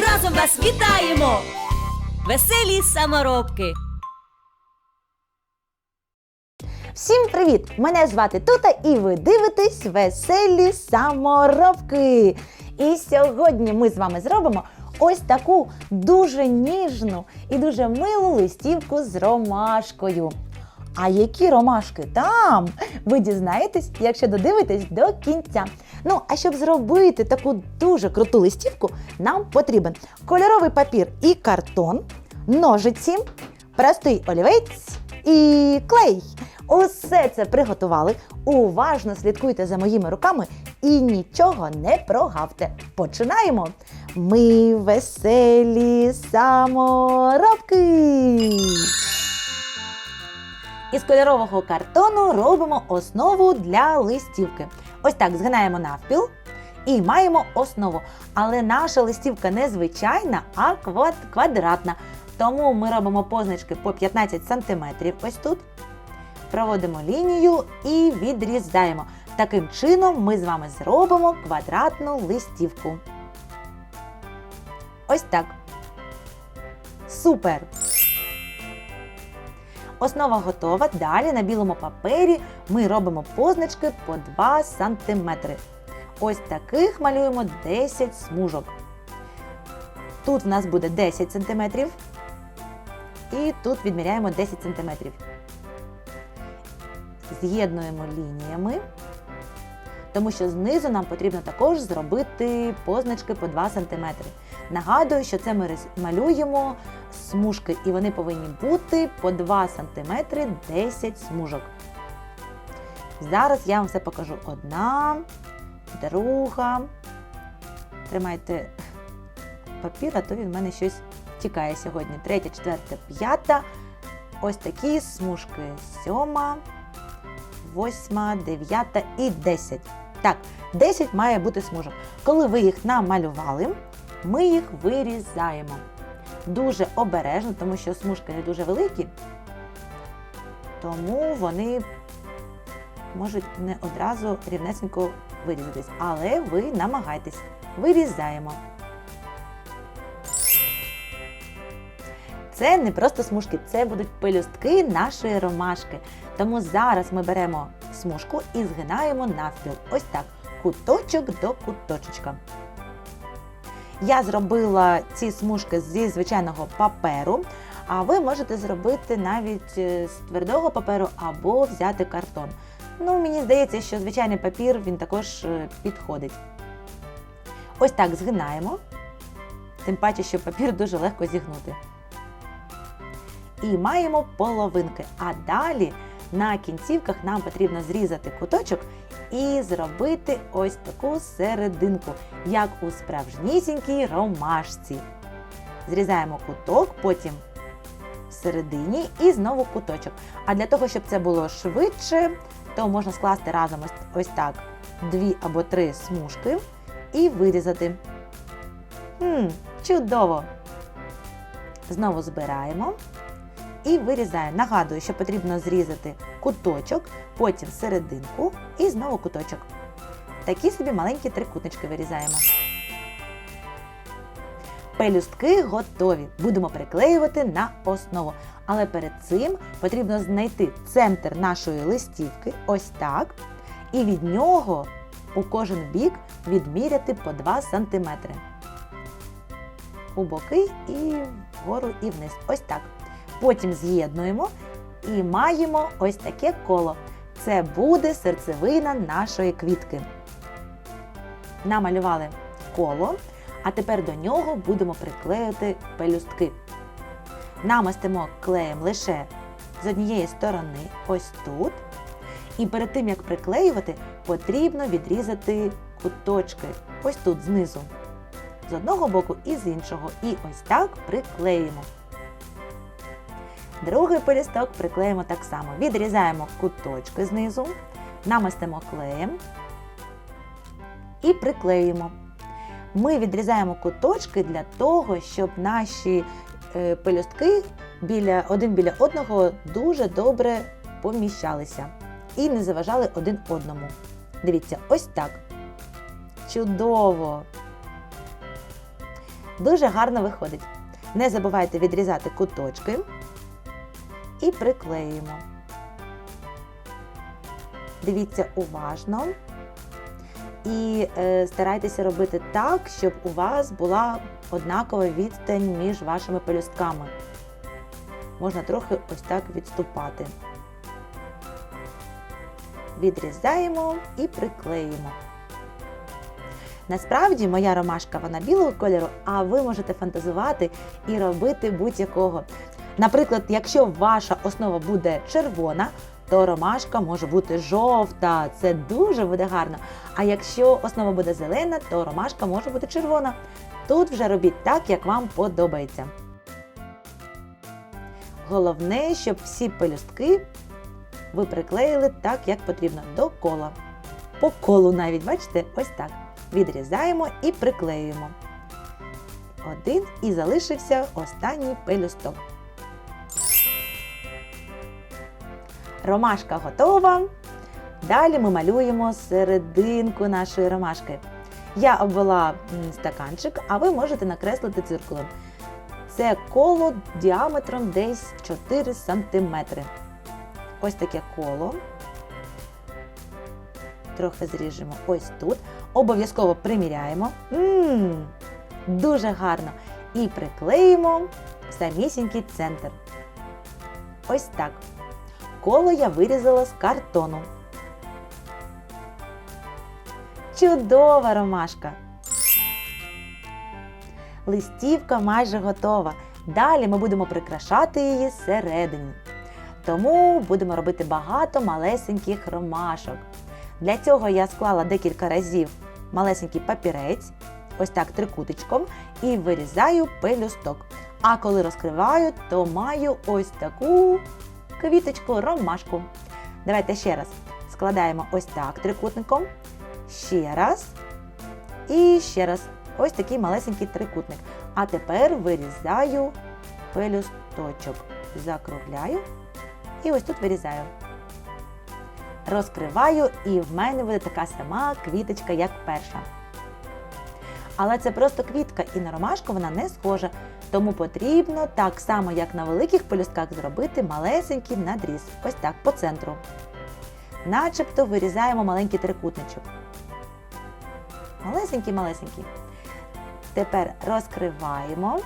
разом вас вітаємо, веселі саморобки. Всім привіт! Мене звати Тута, і ви дивитесь веселі саморобки. І сьогодні ми з вами зробимо ось таку дуже ніжну і дуже милу листівку з ромашкою. А які ромашки там? Ви дізнаєтесь, якщо додивитесь до кінця. Ну, а щоб зробити таку дуже круту листівку, нам потрібен кольоровий папір і картон, ножиці, простий олівець і клей. Усе це приготували. Уважно слідкуйте за моїми руками і нічого не прогавте. Починаємо! Ми веселі саморобки! Із кольорового картону робимо основу для листівки. Ось так згинаємо навпіл і маємо основу. Але наша листівка не звичайна, а квадратна. Тому ми робимо позначки по 15 см ось тут. Проводимо лінію і відрізаємо. Таким чином ми з вами зробимо квадратну листівку. Ось так. Супер! Основа готова. Далі на білому папері ми робимо позначки по 2 см. Ось таких малюємо 10 смужок. Тут в нас буде 10 см. І тут відміряємо 10 см. З'єднуємо лініями, тому що знизу нам потрібно також зробити позначки по 2 см. Нагадую, що це ми малюємо смужки, і вони повинні бути по 2 см 10 смужок. Зараз я вам все покажу. Одна, друга. Тримайте папір, а то він в мене щось тікає сьогодні. Третя, четверта, п'ята. Ось такі смужки. Сьома, восьма, дев'ята і десять. Так, 10 має бути смужок. Коли ви їх намалювали, ми їх вирізаємо. Дуже обережно, тому що смужки не дуже великі, тому вони можуть не одразу рівнесенько вирізатись. Але ви намагайтесь. Вирізаємо. Це не просто смужки, це будуть пелюстки нашої ромашки. Тому зараз ми беремо смужку і згинаємо навпіл. Ось так, куточок до куточечка. Я зробила ці смужки зі звичайного паперу, а ви можете зробити навіть е, з твердого паперу або взяти картон. Ну, мені здається, що звичайний папір він також е, підходить. Ось так згинаємо, тим паче, що папір дуже легко зігнути. І маємо половинки. А далі на кінцівках нам потрібно зрізати куточок і зробити ось таку серединку, як у справжнісінькій ромашці. Зрізаємо куток, потім всередині і знову куточок. А для того, щоб це було швидше, то можна скласти разом ось, ось так дві або три смужки і вирізати. Хм, чудово! Знову збираємо і вирізаємо. Нагадую, що потрібно зрізати куточок, потім серединку і знову куточок. Такі собі маленькі трикутнички вирізаємо. Пелюстки готові. Будемо приклеювати на основу. Але перед цим потрібно знайти центр нашої листівки, ось так. І від нього у кожен бік відміряти по 2 см. У боки і вгору і вниз. Ось так. Потім з'єднуємо і маємо ось таке коло. Це буде серцевина нашої квітки. Намалювали коло, а тепер до нього будемо приклеювати пелюстки. Намастимо клеєм лише з однієї сторони, ось тут. І перед тим, як приклеювати, потрібно відрізати куточки ось тут знизу. з одного боку і з іншого. І ось так приклеїмо. Другий пелюсток приклеїмо так само. Відрізаємо куточки знизу, намастимо клеєм і приклеїмо. Ми відрізаємо куточки для того, щоб наші е, пелюстки біля, один біля одного дуже добре поміщалися і не заважали один одному. Дивіться, ось так. Чудово! Дуже гарно виходить. Не забувайте відрізати куточки і приклеїмо. Дивіться уважно. І е, старайтеся робити так, щоб у вас була однакова відстань між вашими пелюстками. Можна трохи ось так відступати. Відрізаємо і приклеїмо. Насправді моя ромашка вона білого кольору, а ви можете фантазувати і робити будь-якого. Наприклад, якщо ваша основа буде червона, то ромашка може бути жовта. Це дуже буде гарно. А якщо основа буде зелена, то ромашка може бути червона. Тут вже робіть так, як вам подобається. Головне, щоб всі пелюстки ви приклеїли так, як потрібно, до кола. По колу навіть, бачите, ось так. Відрізаємо і приклеюємо. Один і залишився останній пелюсток. Ромашка готова. Далі ми малюємо серединку нашої ромашки. Я обвела стаканчик, а ви можете накреслити циркулем. Це коло діаметром десь 4 см. Ось таке коло. Трохи зріжемо ось тут. Обов'язково приміряємо. Мм, дуже гарно. І приклеїмо в самісінький центр. Ось так. Коло я вирізала з картону. Чудова ромашка! Листівка майже готова. Далі ми будемо прикрашати її зсередині. Тому будемо робити багато малесеньких ромашок. Для цього я склала декілька разів малесенький папірець, ось так трикутичком, і вирізаю пелюсток. А коли розкриваю, то маю ось таку квіточку, ромашку. Давайте ще раз складаємо ось так трикутником. Ще раз. І ще раз. Ось такий малесенький трикутник. А тепер вирізаю пелюсточок. Закругляю. І ось тут вирізаю. Розкриваю, і в мене буде така сама квіточка, як перша. Але це просто квітка, і на ромашку вона не схожа. Тому потрібно так само, як на великих пелюстках, зробити малесенький надріз. Ось так, по центру. Начебто вирізаємо маленький трикутничок. Малесенький-малесенький. Тепер розкриваємо.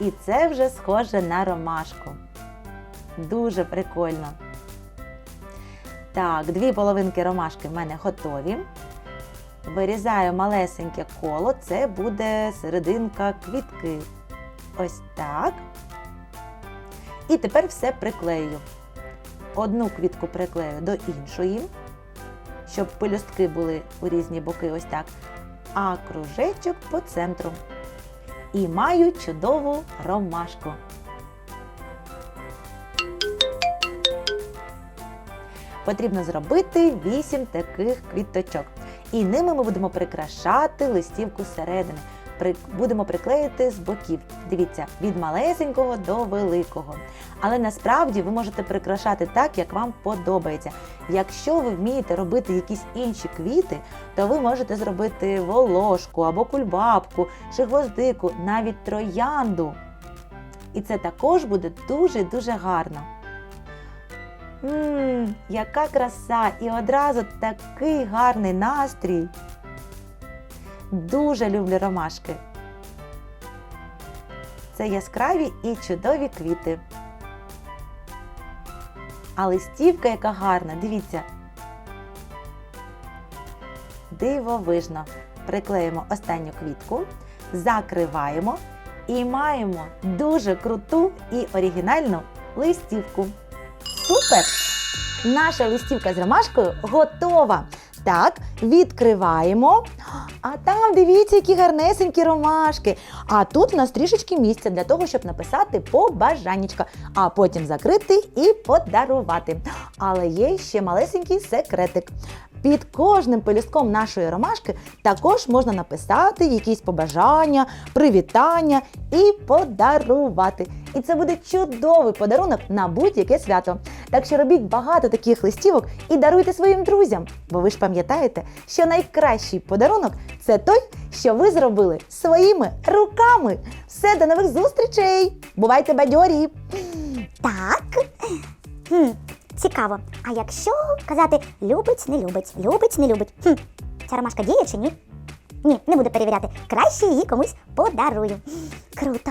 І це вже схоже на ромашку. Дуже прикольно. Так, дві половинки ромашки в мене готові. Вирізаю малесеньке коло, це буде серединка квітки. Ось так. І тепер все приклею. Одну квітку приклею до іншої, щоб пелюстки були у різні боки, ось так. А кружечок по центру. І маю чудову ромашку. Потрібно зробити 8 таких квіточок. І ними ми будемо прикрашати листівку зсередини. Будемо приклеїти з боків. Дивіться, від малесенького до великого. Але насправді ви можете прикрашати так, як вам подобається. Якщо ви вмієте робити якісь інші квіти, то ви можете зробити волошку або кульбабку чи гвоздику, навіть троянду. І це також буде дуже-дуже гарно. Ммм, яка краса! І одразу такий гарний настрій. Дуже люблю ромашки. Це яскраві і чудові квіти. А листівка яка гарна, дивіться. Дивовижно. Приклеїмо останню квітку, закриваємо і маємо дуже круту і оригінальну листівку. Супер! Наша листівка з ромашкою готова. Так, відкриваємо. А там дивіться, які гарнесенькі ромашки. А тут у нас трішечки місця для того, щоб написати побажаннячка, а потім закрити і подарувати. Але є ще малесенький секретик. Під кожним пелюстком нашої ромашки також можна написати якісь побажання, привітання і подарувати. І це буде чудовий подарунок на будь-яке свято. Так що робіть багато таких листівок і даруйте своїм друзям. Бо ви ж пам'ятаєте, що найкращий подарунок це той, що ви зробили своїми руками. Все, до нових зустрічей! Бувайте бадьорі! Так. Хм, цікаво. А якщо казати любить, не любить, любить, не любить. Хм, ця ромашка діє чи ні? Ні, не буду перевіряти. Краще її комусь подарую. Круто.